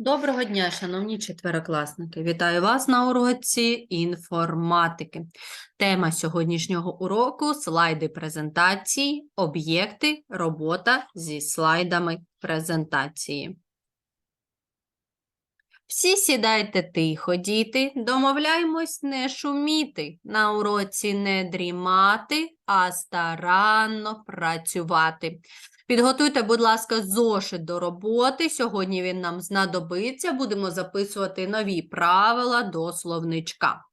Доброго дня, шановні четверокласники! Вітаю вас на уроці інформатики. Тема сьогоднішнього уроку слайди презентації, об'єкти, робота зі слайдами презентації. Всі сідайте тихо, діти, домовляємось не шуміти, на уроці не дрімати, а старанно працювати. Підготуйте, будь ласка, зошит до роботи. Сьогодні він нам знадобиться. Будемо записувати нові правила до словничка.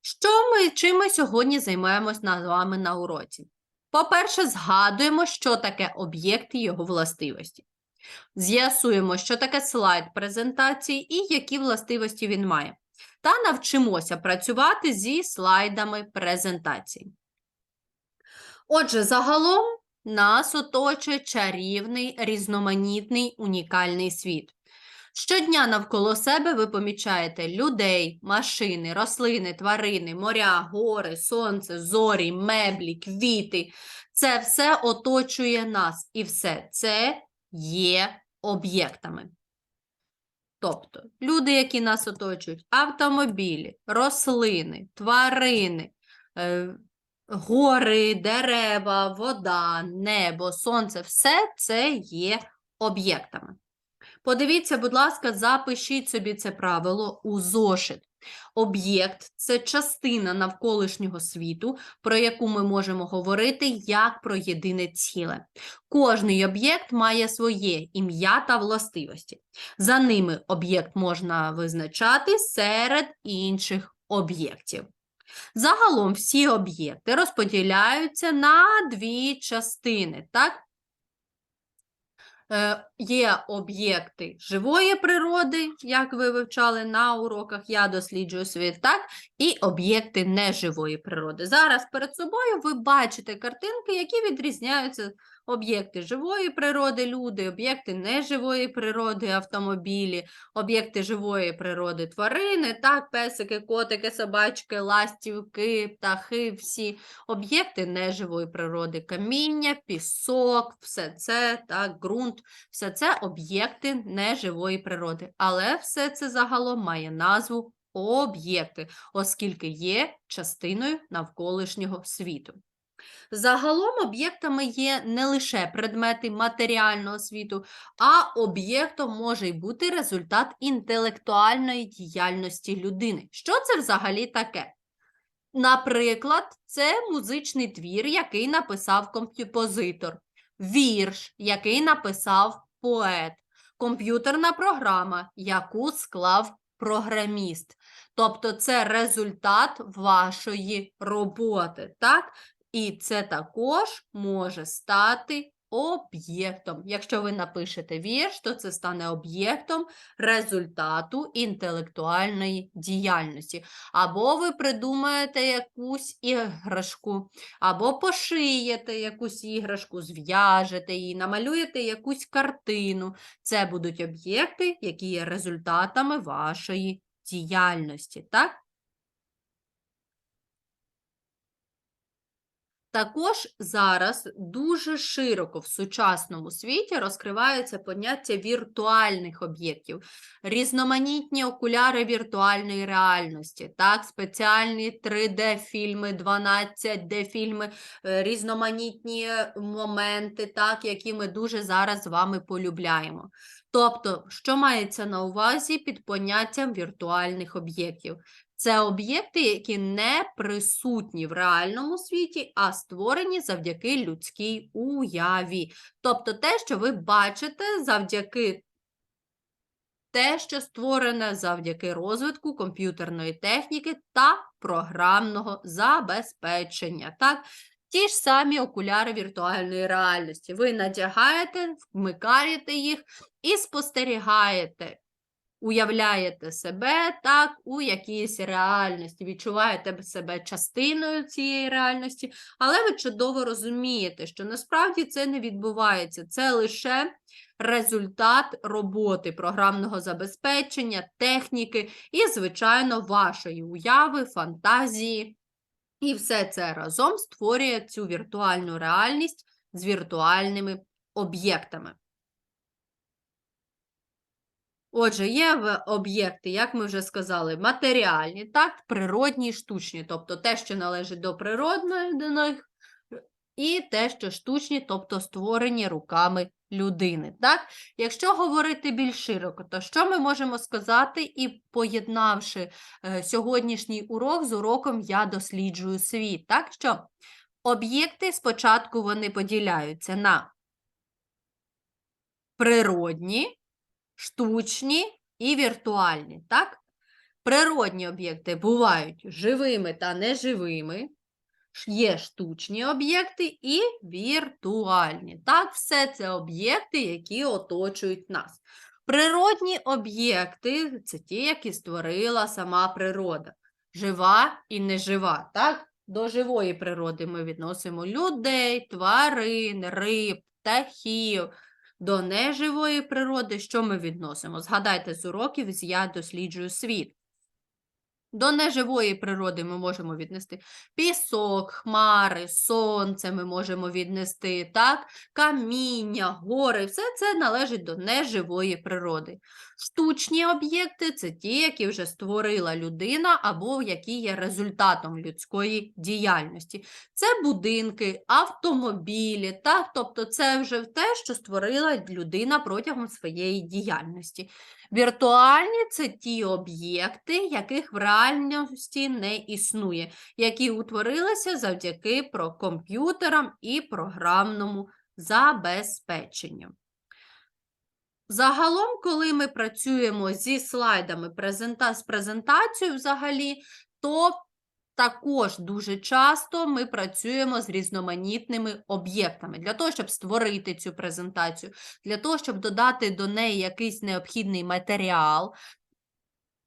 Що ми, чим ми сьогодні займаємось на- з вами на уроці? По-перше, згадуємо, що таке об'єкт і його властивості. З'ясуємо, що таке слайд презентації і які властивості він має. Та навчимося працювати зі слайдами презентації. Отже, загалом нас оточує чарівний, різноманітний, унікальний світ. Щодня навколо себе ви помічаєте людей, машини, рослини, тварини, моря, гори, сонце, зорі, меблі, квіти. Це все оточує нас, і все це є об'єктами. Тобто люди, які нас оточують, автомобілі, рослини, тварини, е, гори, дерева, вода, небо, сонце все це є об'єктами. Подивіться, будь ласка, запишіть собі це правило у зошит. Об'єкт це частина навколишнього світу, про яку ми можемо говорити як про єдине ціле. Кожний об'єкт має своє ім'я та властивості. За ними об'єкт можна визначати серед інших об'єктів. Загалом всі об'єкти розподіляються на дві частини. Так? Е, Є об'єкти живої природи, як ви вивчали на уроках Я досліджую світ, так? І об'єкти неживої природи. Зараз перед собою ви бачите картинки, які відрізняються об'єкти живої природи, люди, об'єкти неживої природи, автомобілі, об'єкти живої природи, тварини, так, песики, котики, собачки, ластівки, птахи, всі об'єкти неживої природи, каміння, пісок, все це, так, ґрунт, все це об'єкти неживої природи. Але все це загалом має назву об'єкти, оскільки є частиною навколишнього світу. Загалом об'єктами є не лише предмети матеріального світу, а об'єктом може й бути результат інтелектуальної діяльності людини. Що це взагалі таке? Наприклад, це музичний твір, який написав композитор, вірш, який написав поет, комп'ютерна програма, яку склав програміст. Тобто це результат вашої роботи. так? І це також може стати об'єктом. Якщо ви напишете вірш, то це стане об'єктом результату інтелектуальної діяльності. Або ви придумаєте якусь іграшку, або пошиєте якусь іграшку, зв'яжете її, намалюєте якусь картину. Це будуть об'єкти, які є результатами вашої діяльності. Так? Також зараз дуже широко в сучасному світі розкривається поняття віртуальних об'єктів, різноманітні окуляри віртуальної реальності, так, спеціальні 3D-фільми, 12D-фільми, е, різноманітні моменти, так, які ми дуже зараз з вами полюбляємо. Тобто, що мається на увазі під поняттям віртуальних об'єктів? Це об'єкти, які не присутні в реальному світі, а створені завдяки людській уяві. Тобто те, що ви бачите завдяки те, що створене завдяки розвитку комп'ютерної техніки та програмного забезпечення. Так? Ті ж самі окуляри віртуальної реальності. Ви надягаєте, вмикаєте їх і спостерігаєте уявляєте себе так у якійсь реальності, відчуваєте себе частиною цієї реальності, але ви чудово розумієте, що насправді це не відбувається, це лише результат роботи програмного забезпечення, техніки і, звичайно, вашої уяви, фантазії. І все це разом створює цю віртуальну реальність з віртуальними об'єктами. Отже, є об'єкти, як ми вже сказали, матеріальні, так, природні і штучні, тобто те, що належить до природної і те, що штучні, тобто створені руками людини. Так? Якщо говорити більш широко, то що ми можемо сказати, і поєднавши е, сьогоднішній урок з уроком Я досліджую світ, так що об'єкти спочатку вони поділяються на природні, штучні і віртуальні. Так? Природні об'єкти бувають живими та неживими. Є штучні об'єкти і віртуальні. Так, все це об'єкти, які оточують нас. Природні об'єкти це ті, які створила сама природа. Жива і нежива. Так? До живої природи ми відносимо людей, тварин, риб, птахів. До неживої природи що ми відносимо? Згадайте з уроків з Я досліджую світ. До неживої природи ми можемо віднести пісок, хмари, сонце ми можемо віднести, так? каміння, гори, все це належить до неживої природи. Штучні об'єкти це ті, які вже створила людина або які є результатом людської діяльності. Це будинки, автомобілі, так? тобто це вже те, що створила людина протягом своєї діяльності. Віртуальні це ті об'єкти, яких в реальності не існує, які утворилися завдяки комп'ютерам і програмному забезпеченню. Загалом, коли ми працюємо зі слайдами презента... з презентацією взагалі, то також дуже часто ми працюємо з різноманітними об'єктами для того, щоб створити цю презентацію, для того, щоб додати до неї якийсь необхідний матеріал,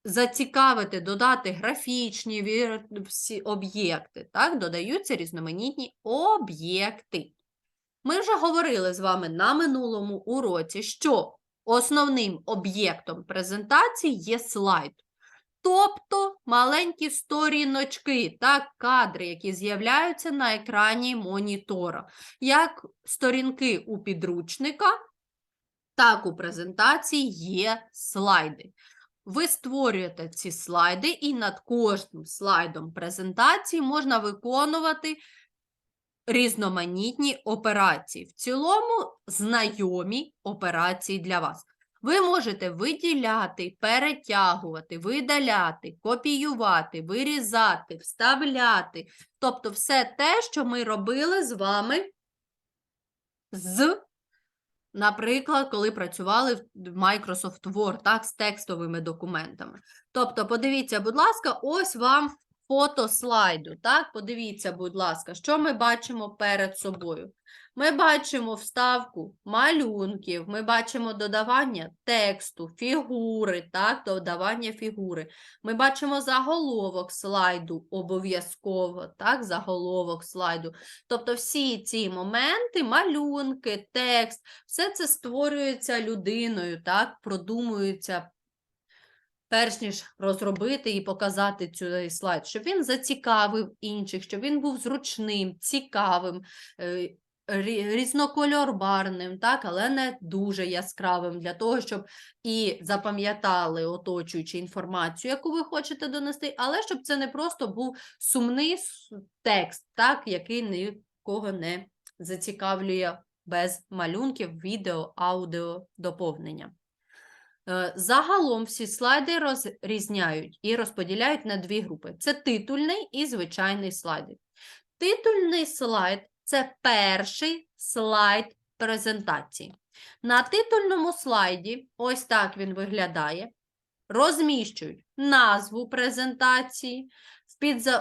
зацікавити, додати графічні всі об'єкти. Так, додаються різноманітні об'єкти. Ми вже говорили з вами на минулому уроці, що основним об'єктом презентації є слайд. Тобто маленькі сторіночки, так, кадри, які з'являються на екрані монітора, як сторінки у підручника, так у презентації є слайди. Ви створюєте ці слайди, і над кожним слайдом презентації можна виконувати різноманітні операції. В цілому знайомі операції для вас. Ви можете виділяти, перетягувати, видаляти, копіювати, вирізати, вставляти. Тобто все те, що ми робили з вами з, наприклад, коли працювали в Microsoft Word, так, з текстовими документами. Тобто, подивіться, будь ласка, ось вам фото слайду. Так, подивіться, будь ласка, що ми бачимо перед собою. Ми бачимо вставку малюнків, ми бачимо додавання тексту, фігури, так, додавання фігури. Ми бачимо заголовок слайду обов'язково, так, заголовок слайду. Тобто всі ці моменти, малюнки, текст, все це створюється людиною, так, продумується перш ніж розробити і показати цей слайд, щоб він зацікавив інших, щоб він був зручним, цікавим, е, рі- різнокольорбарним, так, але не дуже яскравим, для того, щоб і запам'ятали оточуючи інформацію, яку ви хочете донести, але щоб це не просто був сумний текст, так, який нікого не зацікавлює без малюнків, відео, аудіо доповнення. Е, Загалом всі слайди розрізняють і розподіляють на дві групи: це титульний і звичайний слайди. Титульний слайд це перший слайд презентації. На титульному слайді, ось так він виглядає. Розміщують назву презентації.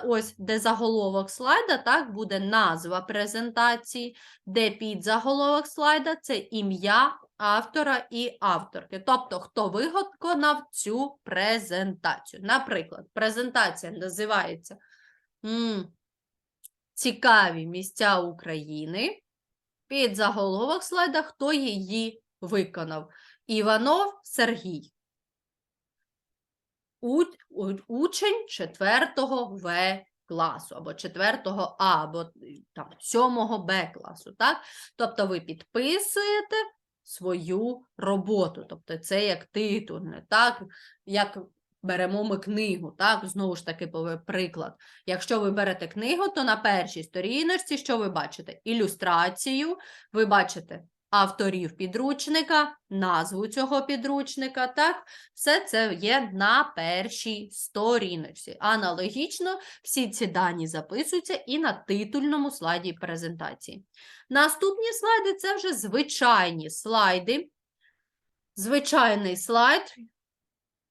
Ось, де заголовок слайда, так, буде назва презентації, де під заголовок слайда це ім'я автора і авторки. Тобто, хто виконав цю презентацію. Наприклад, презентація називається Цікаві місця України. Під заголовок слайда, хто її виконав. Іванов Сергій. Учень 4 В класу, або 4 А, або там 7 Б класу. Так? Тобто ви підписуєте свою роботу. Тобто це як титульне, так, як беремо ми книгу, так, знову ж таки приклад. Якщо ви берете книгу, то на першій сторіночці що ви бачите? Ілюстрацію, ви бачите авторів підручника, назву цього підручника, так, все це є на першій сторіночці. Аналогічно всі ці дані записуються і на титульному слайді презентації. Наступні слайди це вже звичайні слайди. Звичайний слайд.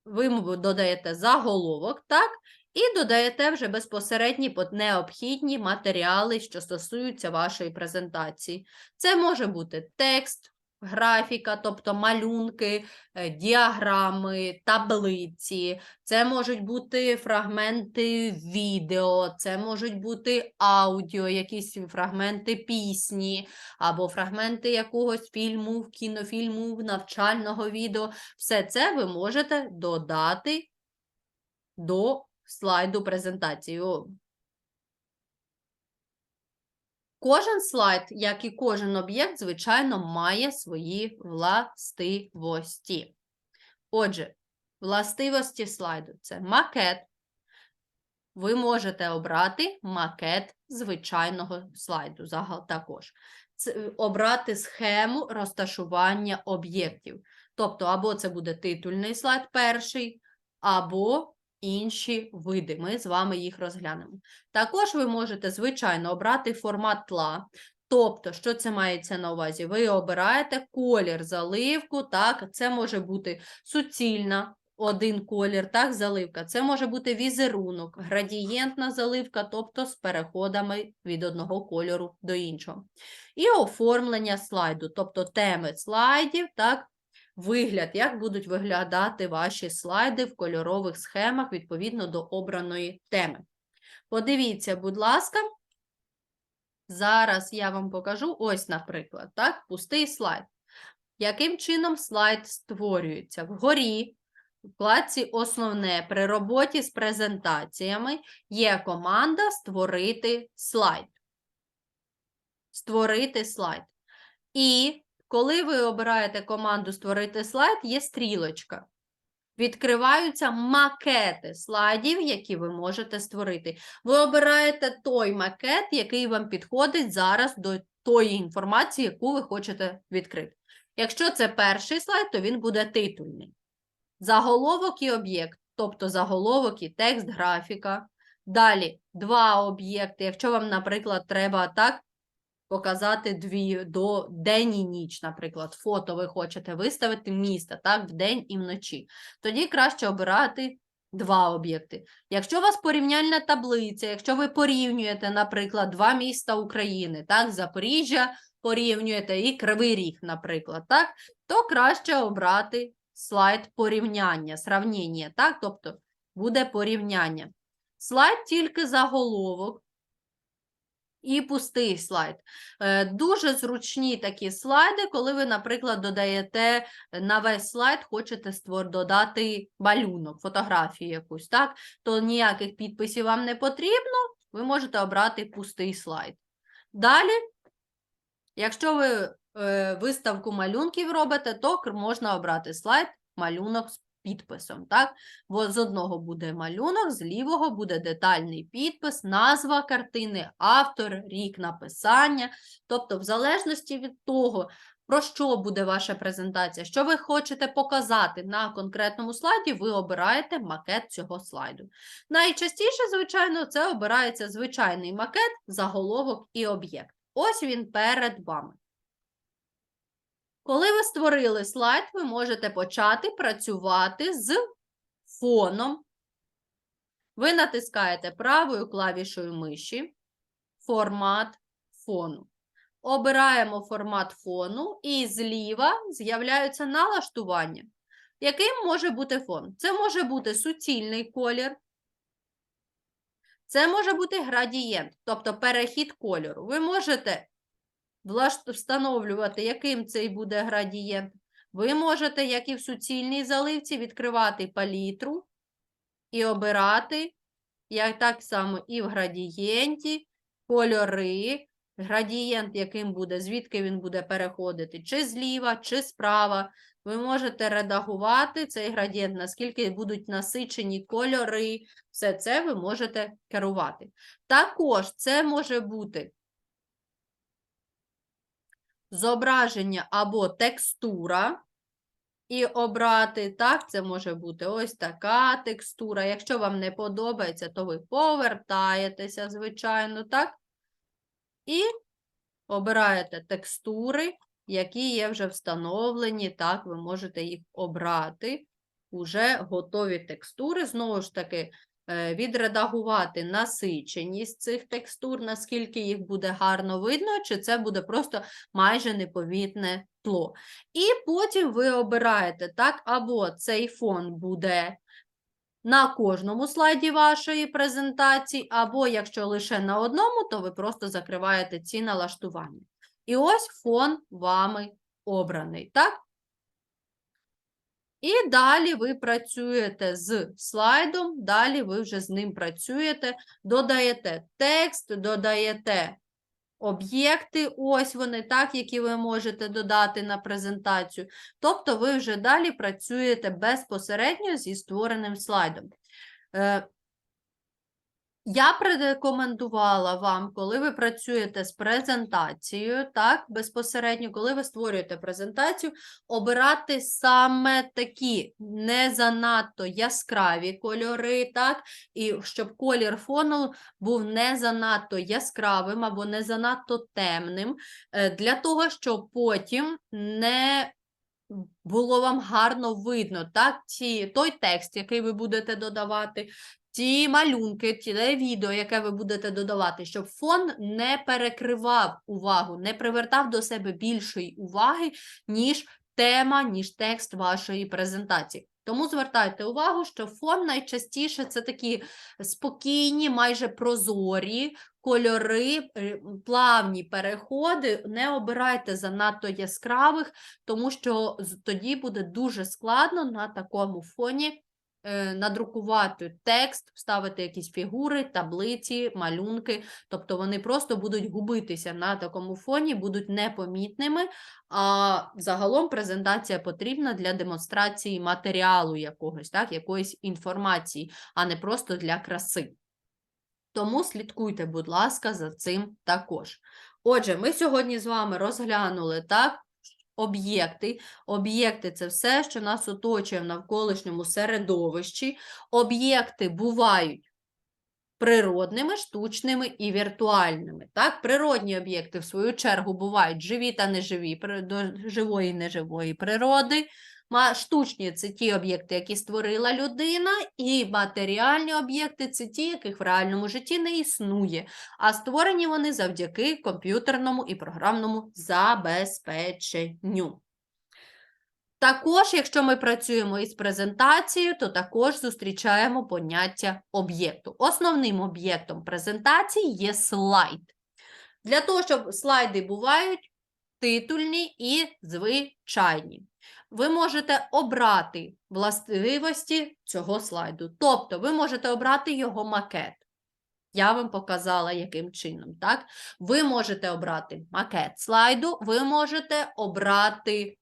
Ви додаєте заголовок, так? І додаєте вже безпосередні необхідні матеріали, що стосуються вашої презентації. Це може бути текст, графіка, тобто малюнки, е, діаграми, таблиці, це можуть бути фрагменти відео, це можуть бути аудіо, якісь фрагменти пісні, або фрагменти якогось фільму, кінофільму, навчального відео. Все це ви можете додати до слайду презентації. О, Кожен слайд, як і кожен об'єкт, звичайно, має свої властивості. Отже, властивості слайду це макет. Ви можете обрати макет звичайного слайду також. Це, е, обрати схему розташування об'єктів. Тобто, або це буде титульний слайд перший, або інші види. Ми з вами їх розглянемо. Також ви можете, звичайно, обрати формат тла. Тобто, що це мається на увазі? Ви обираєте колір, заливку, так, це може бути суцільна, один колір, так, заливка. Це може бути візерунок, градієнтна заливка, тобто з переходами від одного кольору до іншого. І оформлення слайду, тобто теми слайдів, так, вигляд, як будуть виглядати ваші слайди в кольорових схемах відповідно до обраної теми. Подивіться, будь ласка. Зараз я вам покажу ось, наприклад, так, пустий слайд. Яким чином слайд створюється? Вгорі, в вкладці Основне при роботі з презентаціями є команда Створити слайд. Створити слайд. І коли ви обираєте команду Створити слайд, є стрілочка. Відкриваються макети слайдів, які ви можете створити. Ви обираєте той макет, який вам підходить зараз до тої інформації, яку ви хочете відкрити. Якщо це перший слайд, то він буде титульний. Заголовок і об'єкт, тобто заголовок і текст, графіка. Далі два об'єкти. Якщо вам, наприклад, треба так показати дві до день і ніч, наприклад, фото ви хочете виставити міста, так, вдень і вночі. Тоді краще обирати два об'єкти. Якщо у вас порівняльна таблиця, якщо ви порівнюєте, наприклад, два міста України, так, Запоріжжя порівнюєте і Кривий Ріг, наприклад, так, то краще обрати слайд порівняння, сравнення, так, тобто буде порівняння. Слайд тільки заголовок і пустий слайд. Е, Дуже зручні такі слайди, коли ви, наприклад, додаєте на весь слайд, хочете створ додати малюнок, фотографію якусь, так? То ніяких підписів вам не потрібно, ви можете обрати пустий слайд. Далі, якщо ви е, виставку малюнків робите, то можна обрати слайд малюнок з підписом. Так? Бо з одного буде малюнок, з лівого буде детальний підпис, назва картини, автор, рік написання. Тобто, в залежності від того, про що буде ваша презентація, що ви хочете показати на конкретному слайді, ви обираєте макет цього слайду. Найчастіше, звичайно, це обирається звичайний макет, заголовок і об'єкт. Ось він перед вами. Коли ви створили слайд, ви можете почати працювати з фоном. Ви натискаєте правою клавішою миші формат фону. Обираємо формат фону і зліва з'являються налаштування. Яким може бути фон? Це може бути суцільний колір. Це може бути градієнт, тобто перехід кольору. Ви можете встановлювати, яким цей буде градієнт. Ви можете, як і в суцільній заливці, відкривати палітру і обирати, як так само і в градієнті, кольори, градієнт, яким буде, звідки він буде переходити, чи зліва, чи справа. Ви можете редагувати цей градієнт, наскільки будуть насичені кольори, все це ви можете керувати. Також це може бути зображення або текстура, і обрати, так, це може бути ось така текстура. Якщо вам не подобається, то ви повертаєтеся, звичайно, так? І обираєте текстури, які є вже встановлені, так, ви можете їх обрати. Уже готові текстури, знову ж таки, відредагувати насиченість цих текстур, наскільки їх буде гарно видно, чи це буде просто майже непомітне тло. І потім ви обираєте, так, або цей фон буде на кожному слайді вашої презентації, або якщо лише на одному, то ви просто закриваєте ці налаштування. І ось фон вами обраний, так? І далі ви працюєте з слайдом, далі ви вже з ним працюєте, додаєте текст, додаєте об'єкти, ось вони, так, які ви можете додати на презентацію. Тобто ви вже далі працюєте безпосередньо зі створеним слайдом. Я б рекомендувала вам, коли ви працюєте з презентацією, так, безпосередньо, коли ви створюєте презентацію, обирати саме такі не занадто яскраві кольори, так, і щоб колір фону був не занадто яскравим або не занадто темним, е, для того, щоб потім не було вам гарно видно, так, ті, той текст, який ви будете додавати, ті малюнки, ті відео, яке ви будете додавати, щоб фон не перекривав увагу, не привертав до себе більшої уваги, ніж тема, ніж текст вашої презентації. Тому звертайте увагу, що фон найчастіше це такі спокійні, майже прозорі кольори, е, плавні переходи. Не обирайте занадто яскравих, тому що тоді буде дуже складно на такому фоні надрукувати текст, вставити якісь фігури, таблиці, малюнки. Тобто вони просто будуть губитися на такому фоні, будуть непомітними. А загалом презентація потрібна для демонстрації матеріалу якогось, так, якоїсь інформації, а не просто для краси. Тому слідкуйте, будь ласка, за цим також. Отже, ми сьогодні з вами розглянули так, об'єкти. Об'єкти це все, що нас оточує в навколишньому середовищі. Об'єкти бувають природними, штучними і віртуальними. Так, природні об'єкти, в свою чергу, бувають живі та неживі, до живої і неживої природи. Штучні це ті об'єкти, які створила людина, і матеріальні об'єкти це ті, яких в реальному житті не існує, а створені вони завдяки комп'ютерному і програмному забезпеченню. Також, якщо ми працюємо із презентацією, то також зустрічаємо поняття об'єкту. Основним об'єктом презентації є слайд. Для того, щоб слайди бувають титульні і звичайні. Ви можете обрати властивості цього слайду. Тобто, ви можете обрати його макет. Я вам показала, яким чином. Так? Ви можете обрати макет слайду, ви можете обрати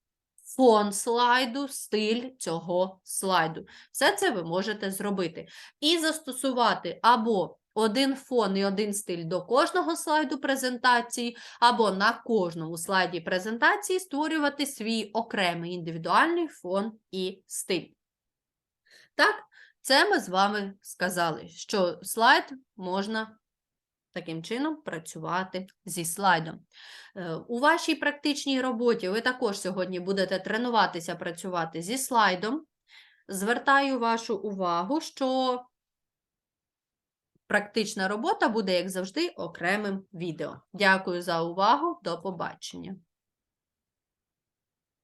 фон слайду, стиль цього слайду. Все це ви можете зробити. І застосувати або один фон і один стиль до кожного слайду презентації, або на кожному слайді презентації створювати свій окремий індивідуальний фон і стиль. Так, це ми з вами сказали, що слайд можна таким чином працювати зі слайдом. Е, У вашій практичній роботі ви також сьогодні будете тренуватися працювати зі слайдом. Звертаю вашу увагу, що практична робота буде, як завжди, окремим відео. Дякую за увагу. До побачення.